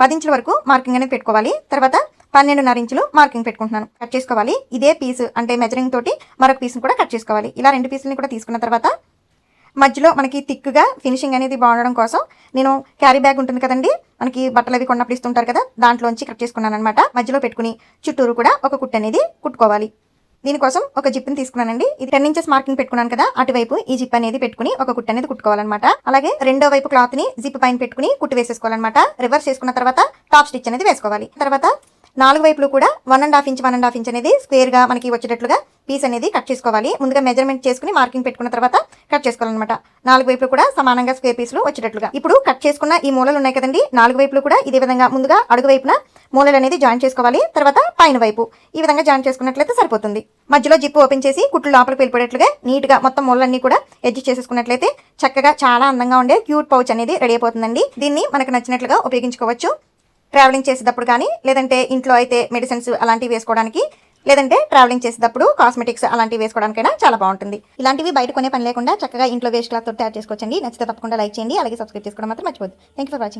పది ఇంచుల వరకు మార్కింగ్ అనేది పెట్టుకోవాలి. తర్వాత పన్నెండున్నర ఇంచులు మార్కింగ్ పెట్టుకుంటున్నాను. కట్ చేసుకోవాలి. ఇదే పీస్ అంటే మెజరింగ్ తోటి మరొక పీస్ని కూడా కట్ చేసుకోవాలి. ఇలా రెండు పీసులని కూడా తీసుకున్న తర్వాత మధ్యలో మనకి థిక్గా ఫినిషింగ్ అనేది బాగుండడం కోసం నేను క్యారీ బ్యాగ్ ఉంటుంది కదండి మనకి బట్టలు అవి కొన్నప్పుడు ఇస్తుంటారు కదా దాంట్లోంచి కట్ చేసుకున్నాను అనమాట మధ్యలో పెట్టుకుని చుట్టూరు కూడా ఒక కుట్టు అనేది కుట్టుకోవాలి. దీనికోసం ఒక జిప్ని తీసుకున్నానండి. ఇది టెన్ ఇంచెస్ మార్కింగ్ పెట్టుకున్నాను కదా అటువైపు ఈ జిప్ అనేది పెట్టుకుని ఒక కుట్టు అనేది కుట్టుకోవాలన్నమాట. అలాగే రెండో వైపు క్లాత్ని జిప్ పైన పెట్టుకుని కుట్టు వేసేసుకోవాలన్నమాట. రివర్స్ చేసుకున్న తర్వాత టాప్ స్టిచ్ అనేది వేసుకోవాలి. తర్వాత నాలుగు వైపులు కూడా one and half inch one and half inch అనేది స్క్వేర్గా మనకి వచ్చేటట్లుగా పీస్ అనేది కట్ చేసుకోవాలి. ముందుగా మెజర్మెంట్ చేసుకుని మార్కింగ్ పెట్టుకున్న తర్వాత కట్ చేసుకోవాలన్నమాట. నాలుగు వైపులు కూడా సమానంగా స్క్వేర్ పీసులు వచ్చేటట్లుగా. ఇప్పుడు కట్ చేసుకున్న ఈ మూలలు ఉన్నాయి కదండి నాలుగు వైపులు కూడా ఇదే విధంగా ముందుగా అడుగు వైపున మూలలు అనేది జాయిన్ చేసుకోవాలి. తర్వాత పైన వైపు ఈ విధంగా జాయిన్ చేసుకున్నట్లయితే సరిపోతుంది. మధ్యలో జిప్ ఓపెన్ చేసి కుట్లు లోపలికి వెళ్ళిపోయేట్లుగా నీట్గా మొత్తం మూలన్నీ కూడా అడ్జస్ట్ చేసేసుకున్నట్లయితే చక్కగా చాలా అందంగా ఉండే క్యూట్ పౌచ్ అనేది రెడీ అయిపోతుందండి. దీన్ని మనకు నచ్చినట్లుగా ఉపయోగించుకోవచ్చు. ట్రావెలింగ్ చేసేటప్పుడు కానీ లేదంటే ఇంట్లో అయితే మెడిసిన్స్ అలాంటివి వేసుకోవడానికి లేదంటే ట్రావెలింగ్ చేసేటప్పుడు కాస్మెటిక్స్ అలాంటివి వేసుకోవడానికైనా చాలా బాగుంటుంది. ఇలాంటివి బయట కొనే పని లేకుండా చక్కగా ఇంట్లో వేస్ట్ క్లాత్ తయారు చేసుకోవచ్చండి. నచ్చితే తప్పకుండా లైక్ చేయండి. అలాగే సబ్స్క్రైబ్ చేసుకోవడం మాత్రం మర్చిపోద్దు థ్యాంక్ ఫర్ వాచింగ్